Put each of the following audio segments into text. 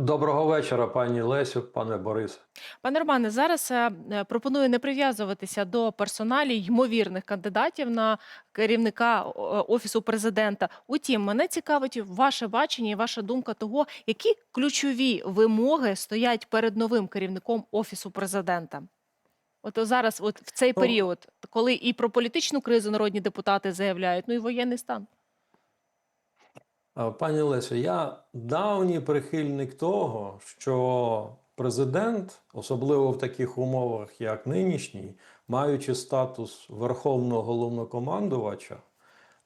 Доброго вечора, пані Лесю, пане Борисе. Пане Романе, зараз е, е, пропоную не прив'язуватися до персоналі ймовірних кандидатів на керівника е, офісу президента. Утім, мене цікавить ваше бачення і ваша думка того, які ключові вимоги стоять перед новим керівником офісу президента. От зараз, от в цей період, коли і про політичну кризу народні депутати заявляють, ну і воєнний стан. А, Пані Лесю, я давній прихильник того, що президент, особливо в таких умовах, як нинішній, маючи статус верховного головнокомандувача,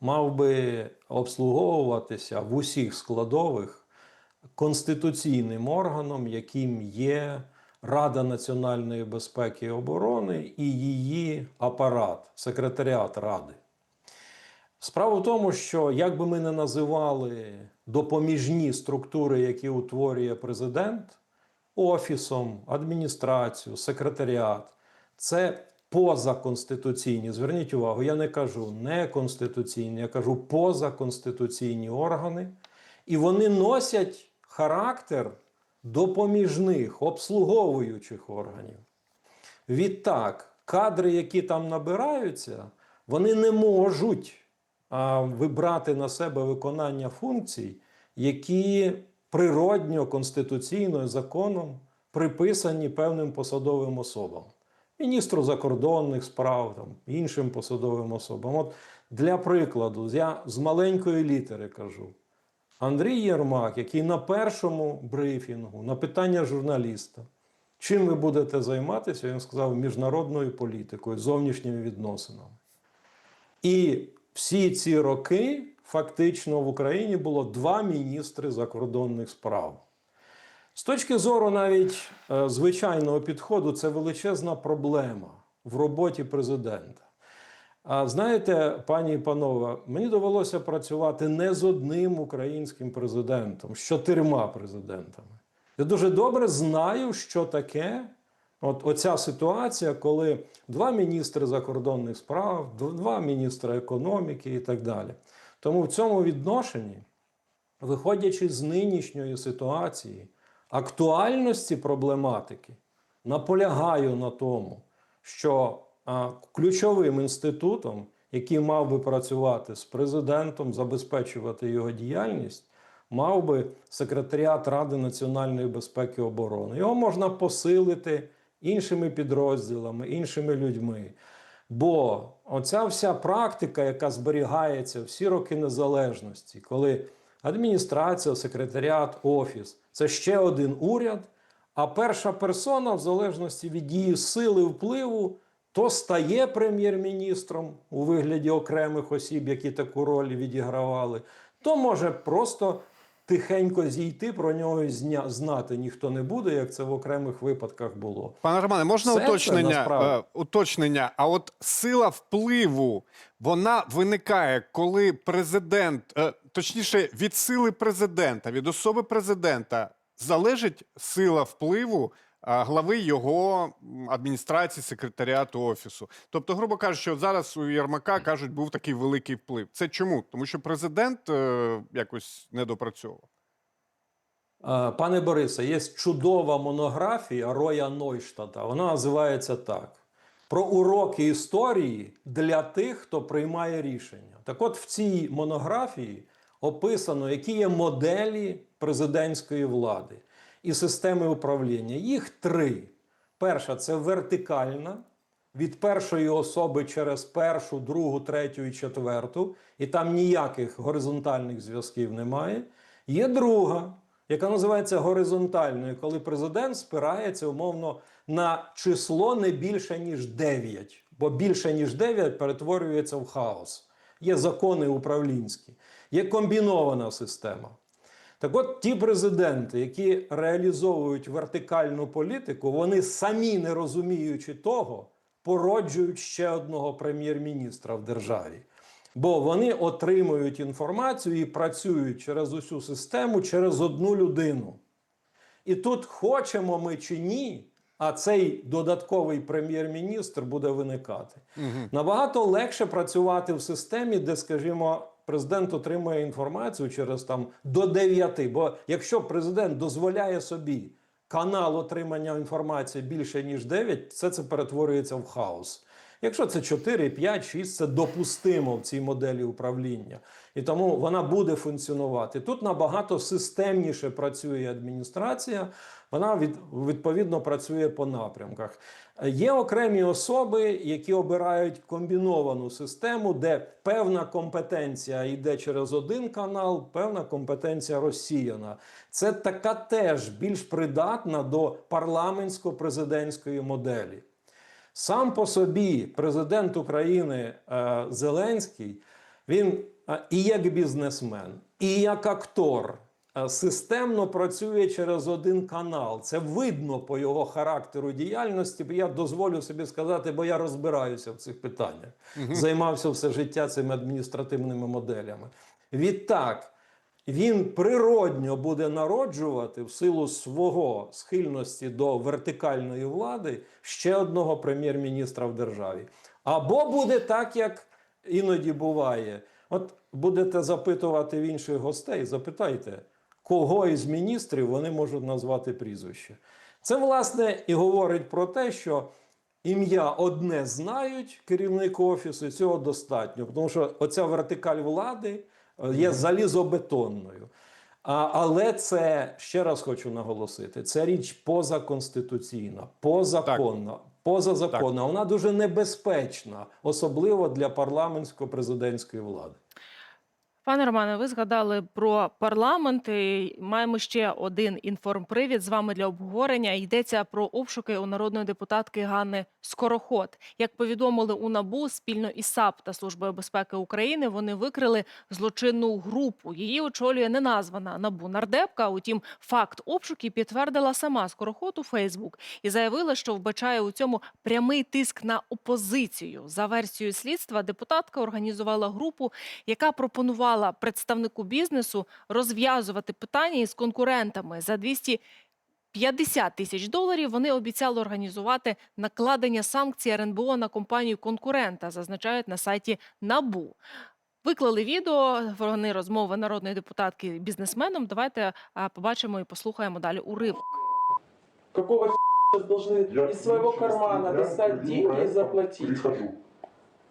мав би обслуговуватися в усіх складових конституційним органом, яким є Рада національної безпеки і оборони і її апарат, секретаріат Ради. Справа в тому, що як би ми не називали допоміжні структури, які утворює президент, офісом, адміністрацію, секретаріат, це позаконституційні. Зверніть увагу, я не кажу неконституційні, я кажу позаконституційні органи, і вони носять характер допоміжних, обслуговуючих органів. Відтак, кадри, які там набираються, вони не можуть вибрати на себе виконання функцій, які природньо, конституційно законом приписані певним посадовим особам. Міністру закордонних справ, там, іншим посадовим особам. От для прикладу, я з маленької літери кажу. Андрій Єрмак, який на першому брифінгу на питання журналіста, чим ви будете займатися, він сказав міжнародною політикою, зовнішніми відносинами. І всі ці роки фактично в Україні було два міністри закордонних справ. З точки зору навіть е, звичайного підходу, це величезна проблема в роботі президента. А знаєте, пані і панове, мені довелося працювати не з одним українським президентом, з чотирма президентами. Я дуже добре знаю, що таке от оця ситуація, коли два міністри закордонних справ, два міністри економіки і так далі. Тому в цьому відношенні, виходячи з нинішньої ситуації, актуальності проблематики, наполягаю на тому, що а, ключовим інститутом, який мав би працювати з президентом, забезпечувати його діяльність, мав би секретаріат Ради національної безпеки і оборони. Його можна посилити іншими підрозділами, іншими людьми. Бо оця вся практика, яка зберігається всі роки незалежності, коли адміністрація, секретаріат, офіс це ще один уряд, а перша персона, в залежності від її сили впливу, то стає прем'єр-міністром у вигляді окремих осіб, які таку роль відігравали, то може просто тихенько зійти, про нього зня- знати ніхто не буде, як це в окремих випадках було. Пане Романе, можна Все це уточнення, Це, е, уточнення? А от сила впливу вона виникає, коли президент, е, точніше, від сили президента, від особи президента залежить сила впливу глави його адміністрації, секретаріату офісу. Тобто, грубо кажучи, зараз у Єрмака кажуть, був такий великий вплив. Це чому? Тому що президент е, якось не допрацьовував. Пане Борисе, є чудова монографія Роя Нойштата. Вона називається так: про уроки історії для тих, хто приймає рішення. Так от в цій монографії описано, які є моделі президентської влади і системи управління. Їх три. Перша це вертикальна. Від першої особи через першу, другу, третю і четверту, і там ніяких горизонтальних зв'язків немає. Є друга, яка називається горизонтальною, коли президент спирається умовно на число не більше ніж 9, бо більше ніж 9 перетворюється в хаос. Є закони управлінські, є комбінована система. Так от ті президенти, які реалізовують вертикальну політику, вони самі не розуміючи того, породжують ще одного прем'єр-міністра в державі. Бо вони отримують інформацію і працюють через усю систему через одну людину. І тут хочемо ми чи ні, а цей додатковий прем'єр-міністр буде виникати. Набагато легше працювати в системі, де, скажімо, президент отримує інформацію через там до 9. Бо якщо президент дозволяє собі канал отримання інформації більше ніж 9, все це перетворюється в хаос. Якщо це 4, 5, 6, це допустимо в цій моделі управління. І тому вона буде функціонувати. Тут набагато системніше працює адміністрація, вона від, відповідно працює по напрямках. Є окремі особи, які обирають комбіновану систему, де певна компетенція йде через один канал, певна компетенція розсіяна. Це така теж більш придатна до парламентсько-президентської моделі. Сам по собі президент України е, Зеленський, він е, і як бізнесмен, і як актор е, системно працює через один канал. Це видно по його характеру діяльності. Я дозволю собі сказати, бо я розбираюся в цих питаннях. Займався все життя цими адміністративними моделями. Відтак. Він природньо буде народжувати в силу свого схильності до вертикальної влади ще одного прем'єр-міністра в державі. Або буде так, як іноді буває. От будете запитувати в інших гостей, запитайте, кого із міністрів вони можуть назвати прізвище. Це, власне, і говорить про те, що ім'я одне знають керівник офісу, і цього достатньо, тому що оця вертикаль влади є залізобетонною. А, але це ще раз хочу наголосити: це річ позаконституційна, позаконна, позазаконна. Вона дуже небезпечна, особливо для парламентсько-президентської влади. Пане Романе, ви згадали про парламент. і Маємо ще один інформпривід з вами для обговорення. Йдеться про обшуки у народної депутатки Ганни Скороход. Як повідомили у НАБУ спільно із САП та Службою безпеки України, вони викрили злочинну групу. Її очолює неназвана НАБУ нардепка. Утім, факт обшуків підтвердила сама Скороход у Фейсбук і заявила, що вбачає у цьому прямий тиск на опозицію. За версією слідства, депутатка організувала групу, яка пропонувала представнику бізнесу розв'язувати питання із конкурентами за 200 50 тисяч доларів вони обіцяли організувати накладення санкцій РНБО на компанію конкурента, зазначають на сайті НАБУ. Виклали відео, вони розмови народної депутатки бізнесменом. Давайте побачимо і послухаємо далі уривок. Какого должны из своего кармана достать деньги и заплатить?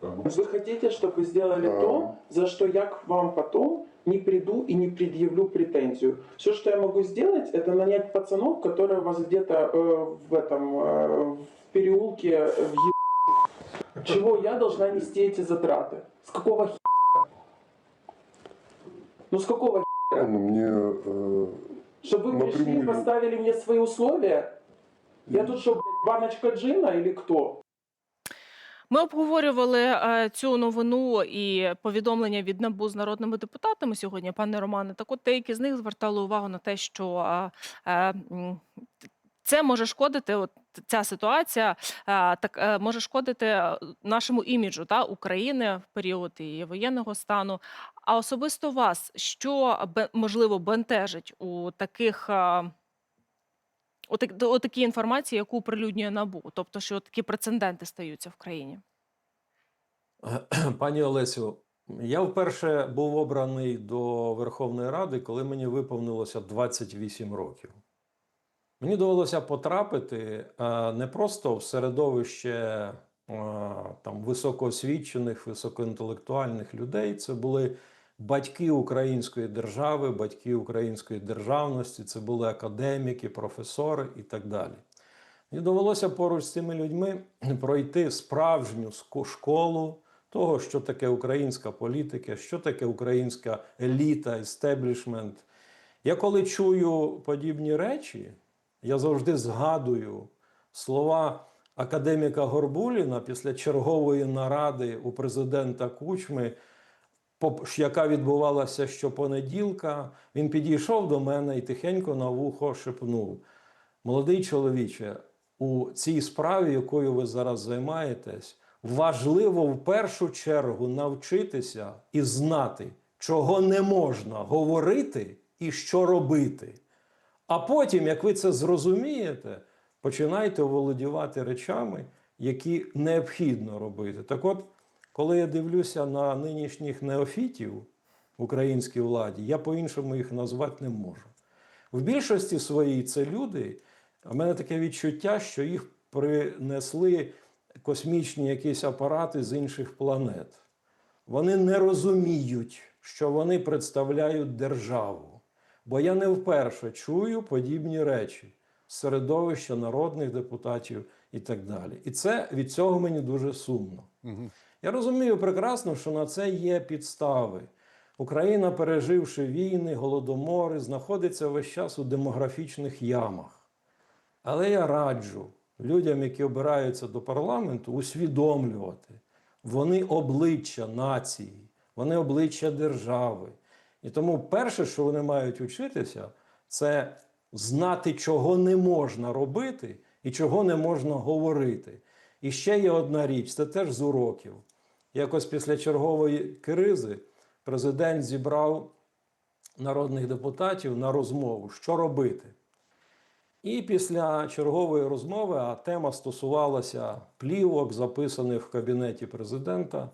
Вы хотите, чтобы сделали Да. то, за что я к вам потом не приду и не предъявлю претензию. Все, что я могу сделать, это нанять пацанов, которые вас где-то э, в этом э, в переулке э, в е- Чего я должна нести эти затраты? С какого хера? Ну с какого хера? Ну, Мне э, Чтобы вы пришли и Напрямую. поставили мне свои условия? Я тут что, блядь, баночка джина или кто? Ми обговорювали е, цю новину і повідомлення від НАБУ з народними депутатами сьогодні, пане Романе. Так от деякі з них звертали увагу на те, що е, це може шкодити. От ця ситуація так е, може шкодити нашому іміджу та України в період і воєнного стану. А особисто вас, що можливо бентежить у таких. У так- до- такій інформації, яку оприлюднює НАБУ, тобто, що такі прецеденти стаються в країні. Пані Олесю, я вперше був обраний до Верховної Ради, коли мені виповнилося 28 років. Мені довелося потрапити е, не просто в середовище е, там, високоосвічених, високоінтелектуальних людей. Це були батьки української держави, батьки української державності, це були академіки, професори і так далі. Мені довелося поруч з цими людьми пройти справжню школу того, що таке українська політика, що таке українська еліта, естеблішмент. Я коли чую подібні речі, я завжди згадую слова академіка Горбуліна після чергової наради у президента Кучми, яка відбувалася щопонеділка. Він підійшов до мене і тихенько на вухо шепнув: Молодий чоловіче, у цій справі, якою ви зараз займаєтесь, важливо в першу чергу навчитися і знати, чого не можна говорити і що робити. А потім, як ви це зрозумієте, починайте володівати речами, які необхідно робити. Так от, коли я дивлюся на нинішніх неофітів, українській владі, я по-іншому їх назвати не можу. В більшості своїй це люди. У мене таке відчуття, що їх принесли космічні якісь апарати з інших планет. Вони не розуміють, що вони представляють державу. Бо я не вперше чую подібні речі з середовища народних депутатів і так далі. І це від цього мені дуже сумно. Мгм. Я розумію прекрасно, що на це є підстави. Україна, переживши війни, голодомори, знаходиться весь час у демографічних ямах. Але я раджу людям, які обираються до парламенту, усвідомлювати, вони обличчя нації, вони обличчя держави. І тому перше, що вони мають вчитися, це знати, чого не можна робити і чого не можна говорити. І ще є одна річ: це теж з уроків. Якось після чергової кризи президент зібрав народних депутатів на розмову, що робити. І після чергової розмови, а тема стосувалася плівок, записаних в кабінеті президента.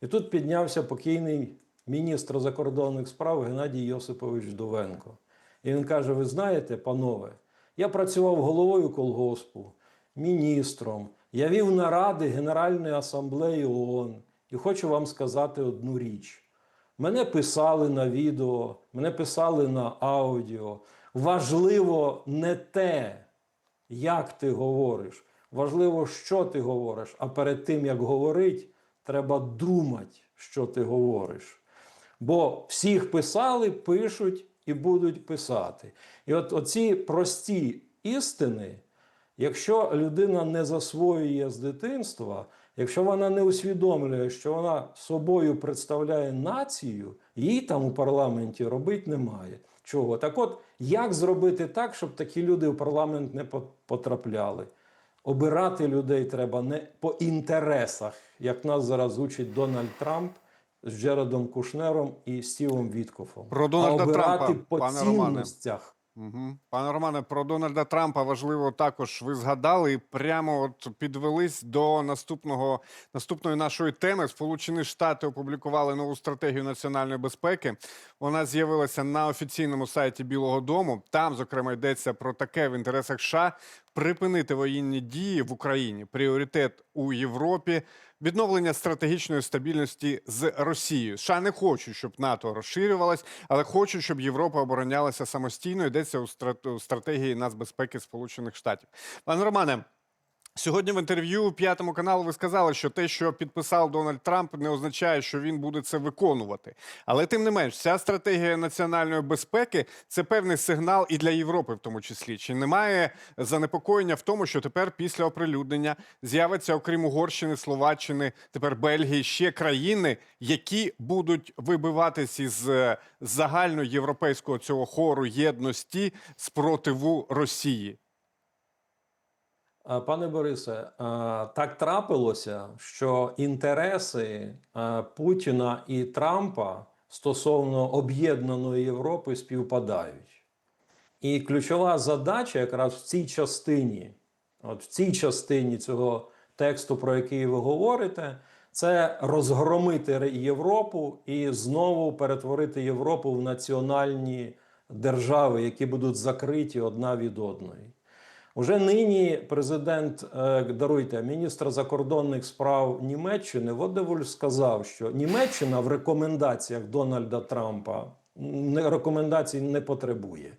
І тут піднявся покійний міністр закордонних справ Геннадій Йосипович Довенко. І він каже: Ви знаєте, панове, я працював головою колгоспу, міністром, я вів наради Генеральної асамблеї ООН. І хочу вам сказати одну річ. Мене писали на відео, мене писали на аудіо. Важливо не те, як ти говориш, важливо, що ти говориш. А перед тим, як говорить, треба думати, що ти говориш. Бо всіх писали, пишуть і будуть писати. І от оці прості істини, якщо людина не засвоює з дитинства, якщо вона не усвідомлює, що вона собою представляє націю, їй там у парламенті робити немає. Чого? Так от, як зробити так, щоб такі люди в парламент не потрапляли? Обирати людей треба не по інтересах, як нас зараз учить Дональд Трамп з Джередом Кушнером і Стівом Віткофом. Про Дональда а обирати Трампа, по пане Романе. Угу. Пане Романе, про Дональда Трампа важливо також ви згадали і прямо от підвелись до наступного наступної нашої теми. Сполучені Штати опублікували нову стратегію національної безпеки. Вона з'явилася на офіційному сайті Білого Дому. Там, зокрема, йдеться про таке в інтересах США припинити воєнні дії в Україні, пріоритет у Європі, відновлення стратегічної стабільності з Росією. США не хочуть, щоб НАТО розширювалось, але хочуть, щоб Європа оборонялася самостійно. Йдеться у стратегії нацбезпеки Сполучених Штатів. Пане Романе. Сьогодні в інтерв'ю п'ятому каналу ви сказали, що те, що підписав Дональд Трамп, не означає, що він буде це виконувати. Але тим не менш, ця стратегія національної безпеки це певний сигнал і для Європи, в тому числі. Чи немає занепокоєння в тому, що тепер після оприлюднення з'явиться, окрім Угорщини, Словаччини, тепер Бельгії, ще країни, які будуть вибиватись із е, загальноєвропейського цього хору єдності спротиву Росії? А, Пане Борисе, так трапилося, що інтереси Путіна і Трампа стосовно об'єднаної Європи співпадають. І ключова задача якраз в цій частині, от в цій частині цього тексту, про який ви говорите, це розгромити Європу і знову перетворити Європу в національні держави, які будуть закриті одна від одної. Уже нині президент, е, даруйте, міністр закордонних справ Німеччини Водеволь сказав, що Німеччина в рекомендаціях Дональда Трампа рекомендацій не потребує.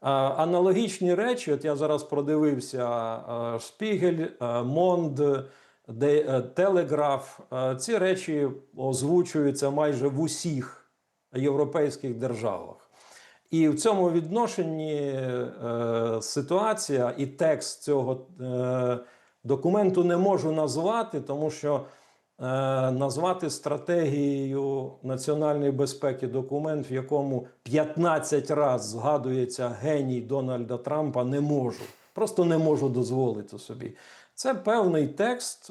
Аналогічні речі, от я зараз продивився е, Шпігель, е, Монд, е, Телеграф. е, Ці речі озвучуються майже в усіх європейських державах. І в цьому відношенні е, ситуація і текст цього е, документу не можу назвати, тому що е, назвати стратегією національної безпеки документ, в якому 15 разів згадується геній Дональда Трампа, не можу. Просто не можу дозволити собі. Це певний текст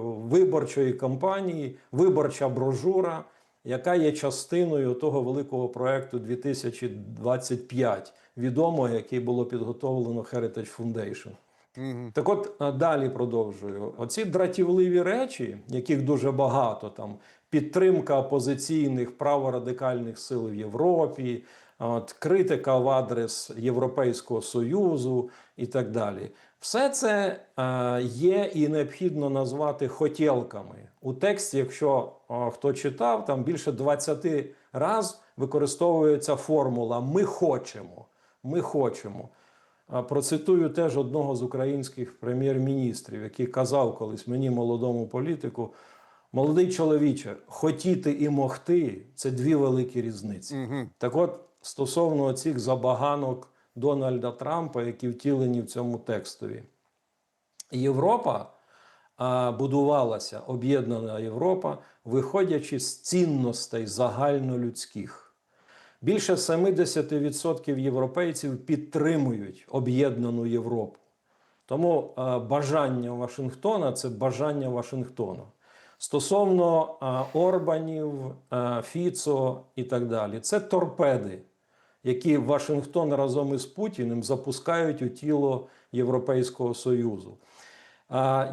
виборчої кампанії, виборча брошура, яка є частиною того великого проекту 2025, відомого, який було підготовлено Heritage Foundation. Угу. Так от далі продовжую. Оці дратівливі речі, яких дуже багато там підтримка опозиційних праворадикальних сил в Європі, от, критика в адрес Європейського Союзу і так далі. Все це е, є і необхідно назвати хотілками. У тексті, якщо е, хто читав, там більше 20 раз використовується формула Ми хочемо. Ми хочемо. Процитую теж одного з українських прем'єр-міністрів, який казав колись мені, молодому політику: молодий чоловіче, хотіти і могти це дві великі різниці. Мгм. Так от, стосовно цих забаганок Дональда Трампа, які втілені в цьому текстові, Європа а, будувалася, об'єднана Європа, виходячи з цінностей загальнолюдських. Більше 70% європейців підтримують об'єднану Європу. Тому е, бажання Вашингтона це бажання Вашингтона. Стосовно е, Орбанів, е, Фіцо і так далі, це торпеди, які Вашингтон разом із Путіним запускають у тіло Європейського Союзу.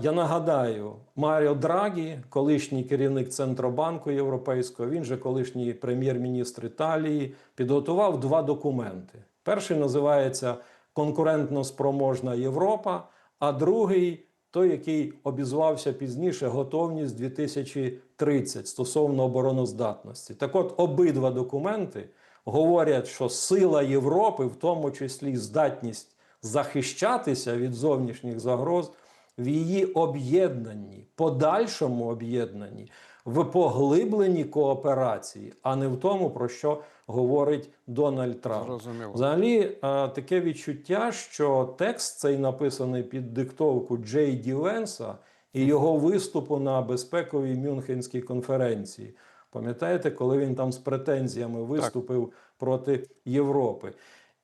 Я нагадаю, Маріо Драгі, колишній керівник Центробанку Європейського, він же колишній прем'єр-міністр Італії, підготував два документи. Перший називається Конкурентно спроможна Європа, а другий той, який обізвався пізніше готовність 2030 стосовно обороноздатності. Так от обидва документи говорять, що сила Європи, в тому числі здатність захищатися від зовнішніх загроз, в її об'єднанні, подальшому об'єднанні, в поглибленні кооперації, а не в тому, про що говорить Дональд Трамп. Зрозуміло. Взагалі, е, таке відчуття, що текст цей написаний під диктовку Джей Ді Венса і його виступу на безпековій Мюнхенській конференції. Пам'ятаєте, коли він там з претензіями виступив проти Європи?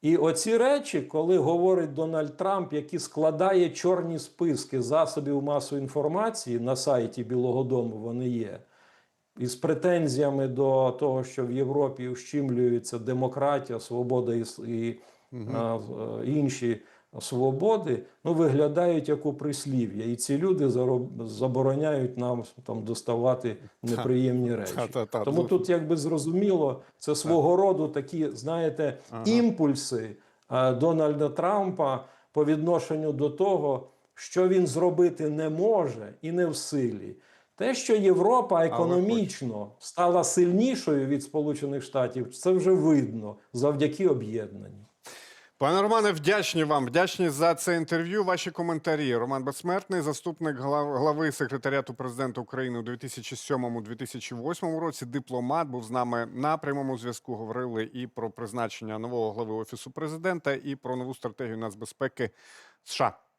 І оці речі, коли говорить Дональд Трамп, який складає чорні списки засобів масової інформації на сайті Білого Дому, вони є, із претензіями до того, що в Європі ущемлюється демократія, свобода і, і а, е, інші свободи, ну виглядають як у прислів'я. І ці люди забороняють нам там доставати неприємні речі. Тому Ну, тут якби зрозуміло, це свого роду такі, знаєте, імпульси е, Дональда Трампа по відношенню до того, що він зробити не може і не в силі. Те, що Європа економічно стала сильнішою від Сполучених Штатів, це вже видно завдяки об'єднанню. Пане Романе, вдячні вам. Вдячні за це інтерв'ю. Ваші коментарі. Роман Безсмертний, заступник глав- глави секретаріату президента України у 2007-2008 році. Дипломат був з нами на прямому зв'язку. Говорили і про призначення нового глави офісу президента, і про нову стратегію нацбезпеки США.